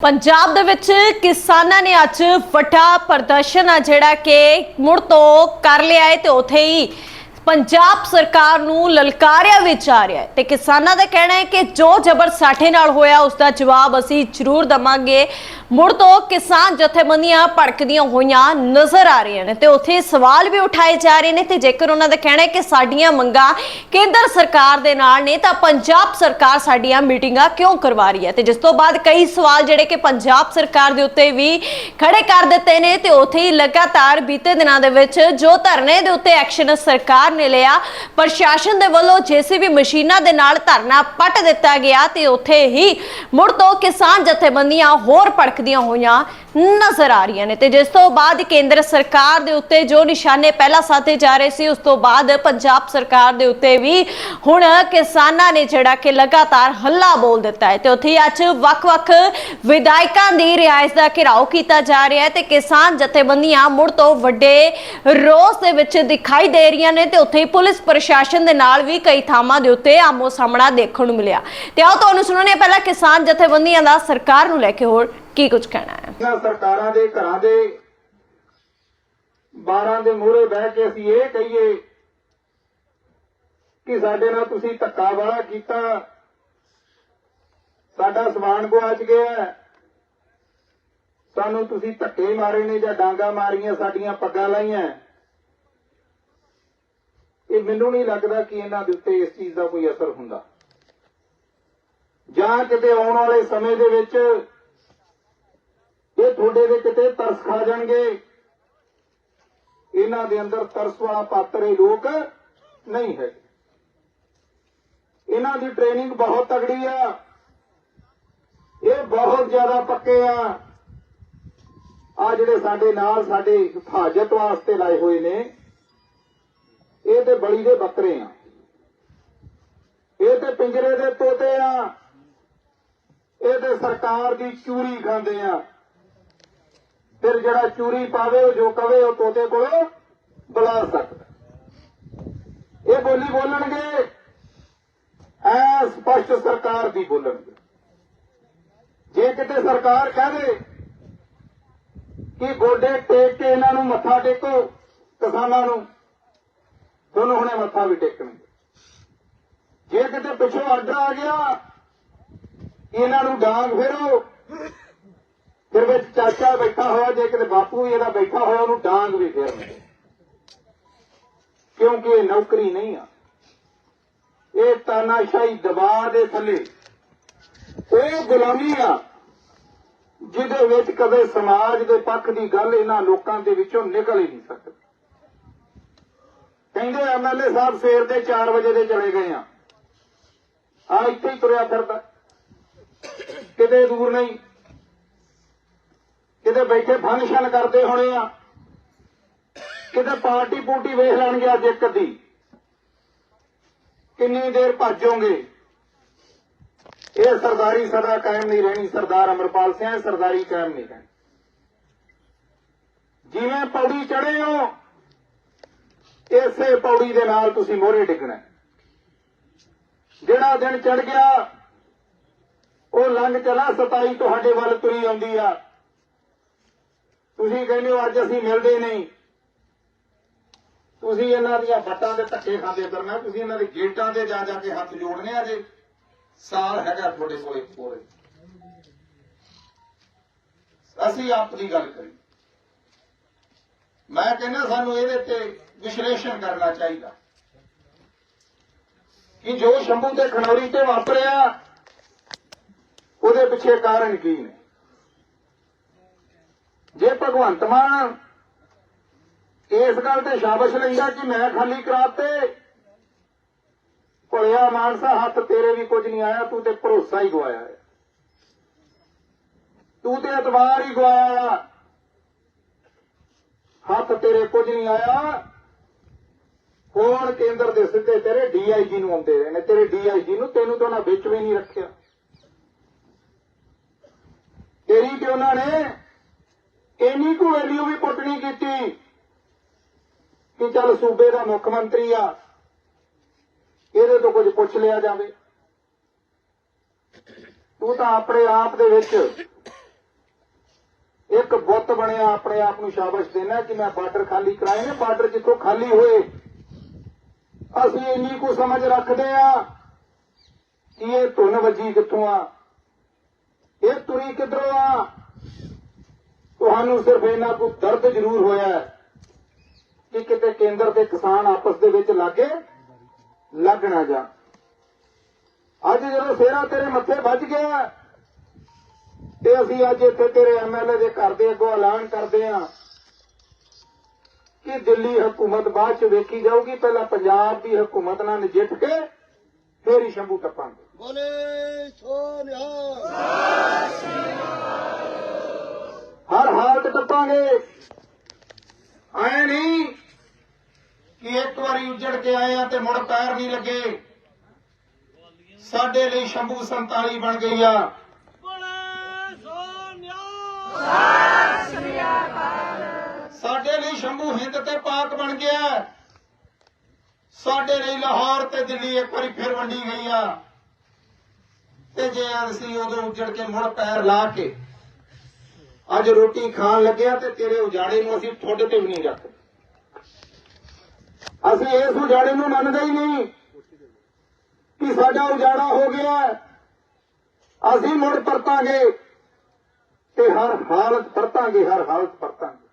ਪੰਜਾਬ ਦੇ ਵਿੱਚ ਕਿਸਾਨਾਂ ਨੇ ਅੱਜ ਵੱਡਾ ਪ੍ਰਦਰਸ਼ਨ ਆ ਜਿਹੜਾ ਕਿ ਮੁੜ ਤੋਂ ਕਰ ਲਿਆ ਹੈ ਤੇ ਉਥੇ ਹੀ ਪੰਜਾਬ ਸਰਕਾਰ ਨੂੰ ਲਲਕਾਰਿਆ ਵਿੱਚ ਆ ਰਿਹਾ ਹੈ ਤੇ ਕਿਸਾਨਾਂ ਦਾ ਕਹਿਣਾ ਹੈ ਕਿ ਜੋ ਜ਼ਬਰ ਸਾਠੇ ਨਾਲ ਹੋਇਆ ਉਸ ਦਾ ਜਵਾਬ ਅਸੀਂ ਜ਼ਰੂਰ ਦਵਾਂਗੇ। ਮੁੜ ਤੋਂ ਕਿਸਾਨ ਜਥੇਬੰਦੀਆਂ ਭੜਕਦੀਆਂ ਹੋਈਆਂ ਨਜ਼ਰ ਆ ਰਹੀਆਂ ਨੇ ਤੇ ਉੱਥੇ ਸਵਾਲ ਵੀ ਉਠਾਏ ਜਾ ਰਹੇ ਨੇ ਤੇ ਜੇਕਰ ਉਹਨਾਂ ਦਾ ਕਹਿਣਾ ਹੈ ਕਿ ਸਾਡੀਆਂ ਮੰਗਾਂ ਕੇਂਦਰ ਸਰਕਾਰ ਦੇ ਨਾਲ ਨੇ, ਤਾਂ ਪੰਜਾਬ ਸਰਕਾਰ ਸਾਡੀਆਂ ਮੀਟਿੰਗਾਂ ਕਿਉਂ ਕਰਵਾ ਰਹੀ ਹੈ? ਤੇ ਜਿਸ ਤੋਂ ਬਾਅਦ ਕਈ ਸਵਾਲ ਜਿਹੜੇ ਕਿ ਪੰਜਾਬ ਸਰਕਾਰ ਦੇ ਉੱਤੇ ਵੀ ਖੜੇ ਕਰ ਦਿੱਤੇ ਨੇ ਤੇ ਉੱਥੇ ਹੀ ਲਗਾਤਾਰ ਬੀਤੇ ਦਿਨਾਂ ਦੇ ਵਿੱਚ ਜੋ ਧਰਨੇ ਦੇ ਉੱਤੇ ਐਕਸ਼ਨ ਸਰਕਾਰ ਨੇ ਲਿਆ। ਪ੍ਰਸ਼ਾਸਨ ਦੇ ਵੱਲੋਂ ਜੇਸੀਬੀ ਮਸ਼ੀਨਾਂ ਦੇ ਨਾਲ ਧਰਨਾ ਪੱਟ ਦਿੱਤਾ ਗਿਆ ਤੇ ਉੱਥੇ ਹੀ ਮੁੜ ਤੋਂ ਕਿਸਾਨ ਜਥੇਬੰਦੀਆਂ ਹੋਰ ਭੜਕਦੀਆਂ ਹੋਈਆਂ। ਨਜ਼ਰ ਆ ਰਹੀਆਂ ਨੇ ਤੇ ਜਿਸ ਤੋਂ ਬਾਅਦ ਕੇਂਦਰ ਸਰਕਾਰ ਦੇ ਉੱਤੇ ਜੋ ਨਿਸ਼ਾਨੇ ਪਹਿਲਾਂ ਸਾਧੇ ਜਾ ਰਹੇ ਸੀ, ਉਸ ਤੋਂ ਬਾਅਦ ਪੰਜਾਬ ਸਰਕਾਰ ਦੇ ਉੱਤੇ ਵੀ ਹੁਣ ਕਿਸਾਨਾਂ ਨੇ ਜਿਹੜਾ ਕਿ ਲਗਾਤਾਰ ਹੱਲਾ ਬੋਲ ਦਿੱਤਾ ਹੈ ਤੇ ਉੱਥੇ ਅੱਜ ਵੱਖ-ਵੱਖ ਵਿਧਾਇਕਾਂ ਦੀ ਰਿਹਾਇਸ਼ ਦਾ ਘਿਰਾਓ ਕੀਤਾ ਜਾ ਰਿਹਾ ਹੈ ਤੇ ਕਿਸਾਨ ਜਥੇਬੰਦੀਆਂ ਮੁੜ ਤੋਂ ਵੱਡੇ ਰੋਸ ਦੇ ਵਿੱਚ ਦਿਖਾਈ ਦੇ ਰਹੀਆਂ ਨੇ ਤੇ ਉੱਥੇ ਪੁਲਿਸ ਪ੍ਰਸ਼ਾਸਨ ਦੇ ਨਾਲ ਵੀ ਕਈ ਥਾਵਾਂ ਦੇ ਉੱਤੇ ਆਮੋ ਸਾਹਮਣਾ ਦੇਖਣ ਨੂੰ ਮਿਲਿਆ। ਤੇ ਆਓ ਤੁਹਾਨੂੰ ਸੁਣਾਉਂਦੇ ਪਹਿਲਾਂ ਕਿਸਾਨ ਜਥੇਬੰਦੀਆਂ ਦਾ ਸਰਕਾਰ ਨੂੰ ਲੈ ਕੇ ਹੋਰ ਕੀ ਕੁਝ ਕਹਿਣਾ ਹੈ? ਇਹਨਾਂ ਸਰਕਾਰਾਂ ਦੇ, ਘਰਾਂ ਦੇ 12 ਦੇ ਮੂਹਰੇ ਬਹਿ ਕੇ ਅਸੀਂ ਇਹ ਕਹੀਏ ਕਿ ਸਾਡੇ ਨਾਲ ਤੁਸੀਂ ਧੱਕਾ ਵਾਲਾ ਕੀਤਾ। ਸਾਡਾ ਸਮਾਨ ਗੁਆਚ ਗਿਆ ਹੈ। ਸਾਨੂੰ ਤੁਸੀਂ ਧੱਕੇ ਮਾਰੇ ਨੇ ਜਾਂ ਡਾਂਗਾ ਮਾਰੀਆਂ, ਸਾਡੀਆਂ ਪੱਗਾਂ ਲਾਈਆਂ ਇਹ ਮੈਨੂੰ ਨਹੀਂ ਲੱਗਦਾ ਕਿ ਇਹਨਾਂ ਦੇ ਉੱਤੇ ਇਸ ਚੀਜ਼ ਦਾ ਕੋਈ ਅਸਰ ਹੁੰਦਾ। ਜਾਂ ਕਿਤੇ ਆਉਣ ਵਾਲੇ ਸਮੇਂ ਦੇ ਵਿੱਚ ਇਹ ਤੁਹਾਡੇ ਦੇ ਕਿਤੇ ਤਰਸ ਖਾ ਜਾਣਗੇ। ਇਹਨਾਂ ਦੇ ਅੰਦਰ ਤਰਸ ਵਾਲਾ ਪਾਤਰ ਇਹ ਲੋਕ ਨਹੀਂ ਹੈ। ਇਹਨਾਂ ਦੀ ਟ੍ਰੇਨਿੰਗ ਬਹੁਤ ਤਗੜੀ ਆ। ਇਹ ਬਹੁਤ ਜ਼ਿਆਦਾ ਪੱਕੇ ਆ। ਆ ਜਿਹੜੇ ਸਾਡੇ ਨਾਲ ਸਾਡੇ ਹਿਫਾਜ਼ਤ ਵਾਸਤੇ ਲਾਏ ਹੋਏ ਨੇ, ਇਹ ਤੇ ਬਲੀ ਦੇ ਬੱਕਰੇ ਆ। ਇਹ ਤੇ ਪਿੰਜਰੇ ਦੇ ਤੋਤੇ ਆ। ਇਹ ਤੇ ਸਰਕਾਰ ਦੀ ਚੂਰੀ ਖਾਂਦੇ ਆ। ਫਿਰ ਜਿਹੜਾ ਚੂਰੀ ਪਾਵੇ, ਉਹ ਜੋ ਕਵੇ, ਉਹ ਤੋਤੇ ਕੋਲੋਂ ਬੁਲਾ ਸਕਦਾ। ਇਹ ਬੋਲੀ ਬੋਲਣਗੇ ਐ ਸਪਸ਼ਟ ਸਰਕਾਰ ਦੀ ਬੋਲਣਗੇ। ਜੇ ਕਿਤੇ ਸਰਕਾਰ ਕਹਦੇ ਕਿ ਗੋਡੇ ਟੇਕ ਕੇ ਇਹਨਾਂ ਨੂੰ ਮੱਥਾ ਟੇਕੋ, ਕਿਸਾਨਾਂ ਨੂੰ, ਤੁਹਾਨੂੰ ਹੁਣੇ ਮੱਥਾ ਵੀ ਟੇਕਣਗੇ। ਜੇ ਕਿਤੇ ਪਿੱਛੋਂ ਆਰਡਰ ਆ ਗਿਆ, ਇਹਨਾਂ ਨੂੰ ਡਾਂਗ ਫੇਰੋ ਫਿਰ ਵਿੱਚ ਚਾਚਾ ਬੈਠਾ ਹੋਇਆ, ਜੇ ਕਿਤੇ ਬਾਪੂ ਵੀ ਇਹਦਾ ਬੈਠਾ ਹੋਇਆ, ਉਹਨੂੰ ਡਾਂਗ ਵੀ ਫੇਰਨਗੇ ਕਿਉਂਕਿ ਇਹ ਨੌਕਰੀ ਨਹੀਂ ਆ। ਇਹ ਤਾਨਾਸ਼ਾਹੀ ਦਬਾਅ ਦੇ ਥੱਲੇ। ਉਹ ਗੁਲਾਮੀ ਆ, ਜਿਹਦੇ ਵਿੱਚ ਕਦੇ ਸਮਾਜ ਦੇ ਪੱਖ ਦੀ ਗੱਲ ਇਹਨਾਂ ਲੋਕਾਂ ਦੇ ਵਿੱਚੋਂ ਨਿਕਲ ਹੀ ਨਹੀਂ ਸਕਦੀ। ਕਹਿੰਦੇ ਐਮਐਲਏ ਸਾਹਿਬ ਸਵੇਰ ਦੇ 4 ਵਜੇ ਦੇ ਚਲੇ ਗਏ ਆ। ਆ ਇੱਥੇ ਹੀ ਤੁਰਿਆ ਫਿਰਦਾ। ਕਿਤੇ ਦੂਰ ਨਹੀਂ। ਕਿਤੇ ਬੈਠੇ ਫੰਕਸ਼ਨ ਕਰਦੇ ਹੋਣੇ ਆ, ਕਿਤੇ ਪਾਰਟੀ ਪੂਟੀ ਵੇਖ ਲੈਣਗੇ ਅੱਜ ਇੱਕ ਅੱਧੀ। ਕਿੰਨੀ ਦੇਰ ਭੱਜੋਗੇ ਇਹ ਸਰਦਾਰੀ ਸਦਾ ਕਾਇਮ ਨਹੀਂ ਰਹਿਣੀ, ਸਰਦਾਰ ਅਮਰਪਾਲ ਸਿੰਘ ਸਰਦਾਰੀ ਕਾਇਮ ਨਹੀਂ ਰਹਿਣੀ। ਜਿਵੇਂ ਪੌੜੀ ਚੜੇ ਹੋ, ਇਸੇ ਪੌੜੀ ਦੇ ਨਾਲ ਤੁਸੀਂ ਮੋਹਰੇ ਡਿੱਗਣਾ ਜਿਹੜਾ ਦਿਨ ਚੜ ਗਿਆ, ਉਹ ਲੰਘ ਚਲਾ 27 ਤੁਹਾਡੇ ਵੱਲ ਤੁਰੀ ਆਉਂਦੀ ਆ। ਤੁਸੀਂ ਕਹਿੰਦੇ ਹੋ ਅੱਜ ਅਸੀਂ ਮਿਲਦੇ ਨਹੀਂ। ਤੁਸੀਂ ਇਹਨਾਂ ਦੀਆਂ ਫੱਟਾਂ ਦੇ ਧੱਕੇ ਖਾਂਦੇ ਫਿਰਨਾ ਤੁਸੀਂ ਇਹਨਾਂ ਦੇ ਗੇਟਾਂ ਤੇ ਜਾ ਜਾ ਕੇ ਹੱਥ ਜੋੜਨੇ ਆ ਜੇ। ਸਾਲ ਹੈਗਾ ਤੁਹਾਡੇ ਕੋਲੇ ਪੂਰੇ ਅਸੀਂ ਆਪਣੀ ਗੱਲ ਕਰੀ ਮੈਂ ਕਹਿੰਦਾ ਸਾਨੂੰ ਇਹਦੇ ਤੇ ਵਿਸ਼ਲੇਸ਼ਣ ਕਰਨਾ ਚਾਹੀਦਾ। ਕਿ ਜੋ ਸ਼ੰਭੂ ਤੇ ਖਨੌਰੀ ਤੇ ਵਾਪਰਿਆ, ਉਹਦੇ ਪਿੱਛੇ ਕਾਰਨ ਕੀ ਨੇ? ਜੇ ਭਗਵੰਤ ਮਾਨ ਇਸ ਗੱਲ ਤੇ ਸ਼ਾਬਾਸ਼ ਲੈਂਦਾ ਕਿ ਮੈਂ ਖਾਲੀ ਕਰਾਤੇ, ਭੋਲਿਆ ਮਾਨਸਾ, ਹੱਥ ਤੇਰੇ ਵੀ ਕੁਝ ਨਹੀਂ ਆਇਆ, ਤੂੰ ਤੇ ਭਰੋਸਾ ਹੀ ਗਵਾਇਆ ਹੈ। ਤੂੰ ਤੇ ਇਤਬਾਰ ਹੀ ਗਵਾਇਆ ਹੱਥ ਤੇਰੇ ਕੁਝ ਨਹੀਂ ਆਇਆ। ਹੁਣ ਕੇਂਦਰ ਦੇ ਸਿੱਧੇ ਤੇਰੇ ਡੀਆਈਜੀ ਨੂੰ ਆਉਂਦੇ ਰਹੇ ਨੇ। ਤੇਰੇ ਡੀਆਈਜੀ ਨੂੰ ਤੈਨੂੰ ਤਾਂ ਉਹਨਾਂ ਵਿੱਚ ਵੀ ਨਹੀਂ ਰੱਖਿਆ। ਤੇਰੀ ਤੇ ਉਹਨਾਂ ਨੇ ਇੰਨੀ ਕੁ ਵੈਲਿਊ ਵੀ ਪੁੱਟ ਨਹੀਂ ਕੀਤੀ ਕਿ ਚੱਲ ਸੂਬੇ ਦਾ ਮੁੱਖ ਮੰਤਰੀ ਆ, ਇਹਦੇ ਤੋਂ ਕੁਝ ਪੁੱਛ ਲਿਆ ਜਾਵੇ। ਤੂੰ ਤਾਂ ਆਪਣੇ ਆਪ ਦੇ ਵਿੱਚ ਇੱਕ ਬੁੱਤ ਬਣਿਆ, ਆਪਣੇ ਆਪ ਨੂੰ ਸ਼ਾਬਾਸ਼ ਦੇਣਾ ਕਿ ਮੈਂ ਬਾਰਡਰ ਖਾਲੀ ਕਰਾਏ ਨੇ, ਬਾਰਡਰ ਜਿੱਥੋਂ ਖਾਲੀ ਹੋਏ। ਅਸੀਂ ਇੰਨੀ ਕੁ ਸਮਝ ਰੱਖਦੇ ਆ ਕਿ ਇਹ ਧੁਨ ਵੱਜੀ ਕਿੱਥੋਂ ਆ? ਇਹ ਤੁਰੀ ਕਿੱਧਰੋਂ ਆ? ਤੁਹਾਨੂੰ ਸਿਰਫ ਇਹਨਾਂ ਕੋ ਦਰਦ ਜ਼ਰੂਰ ਹੋਇਆ ਹੈ ਕਿ ਕਿਤੇ ਕੇਂਦਰ ਤੇ ਕਿਸਾਨ ਆਪਸ ਦੇ ਵਿੱਚ ਲਾਗੇ ਲੱਗ ਨਾ ਜਾ ਅੱਜ ਜਦੋਂ ਸੇਰਾ ਤੇਰੇ ਮੱਥੇ ਵੱਜ ਗਿਆ ਤੇ ਅਸੀਂ ਅੱਜ ਇੱਥੇ ਤੇਰੇ ਐਮਐਲਏ ਦੇ ਘਰ ਦੇ ਅੱਗੋਂ ਐਲਾਨ ਕਰਦੇ ਹਾਂ ਕਿ ਦਿੱਲੀ ਹਕੂਮਤ ਬਾਅਦ ਚ ਵੇਖੀ ਜਾਊਗੀ, ਪਹਿਲਾਂ ਪੰਜਾਬ ਦੀ ਹਕੂਮਤ ਨਾਲ ਨਜਿੱਠ ਕੇ ਫੇਰ ਹੀ ਸ਼ੰਭੂ ਟੱਪਾਂਗੇ। ਬੋਲੇ ਸੋ ਨਿਹਾਲ। ਹਾਲਤ ਟੱਪਾਂਗੇ ਨਹੀਂ ਕਿ ਇੱਕ ਵਾਰੀ ਉੱਜੜ ਕੇ ਆਏ ਆ ਤੇ ਮੁੜ ਪੈਰ ਨਹੀਂ ਲੱਗੇ। ਸਾਡੇ ਲਈ ਸ਼ੰਭੂ 47 ਬਣ ਗਈ ਆ। ਸਾਡੇ ਲਈ ਸ਼ੰਭੂ ਹਿੰਦ ਤੇ ਪਾਕ ਬਣ ਗਿਆ। ਸਾਡੇ ਲਈ ਲਾਹੌਰ ਤੇ ਦਿੱਲੀ ਇੱਕ ਵਾਰੀ ਫਿਰ ਵੰਡੀ ਗਈ ਆ। ਤੇ ਜੇ ਅਸੀਂ ਉਦੋਂ ਉੱਜੜ ਕੇ ਮੁੜ ਪੈਰ ਲਾ ਕੇ ਅੱਜ ਰੋਟੀ ਖਾਣ ਲੱਗਿਆ ਤੇ ਤੇਰੇ ਉਜਾੜੇ ਨੂੰ ਅਸੀਂ ਤੁਹਾਡੇ ਤੇ ਵੀ ਨਹੀਂ ਰੱਖਦੇ ਅਸੀਂ ਇਸ ਉਜਾੜੇ ਨੂੰ ਮੰਨਦੇ ਹੀ ਨਹੀਂ ਕਿ ਸਾਡਾ ਉਜਾੜਾ ਹੋ ਗਿਆ। ਅਸੀਂ ਮੁੜ ਪਰਤਾਂਗੇ ਤੇ ਹਰ ਹਾਲਤ ਪਰਤਾਂਗੇ, ਹਰ ਹਾਲਤ ਪਰਤਾਂਗੇ।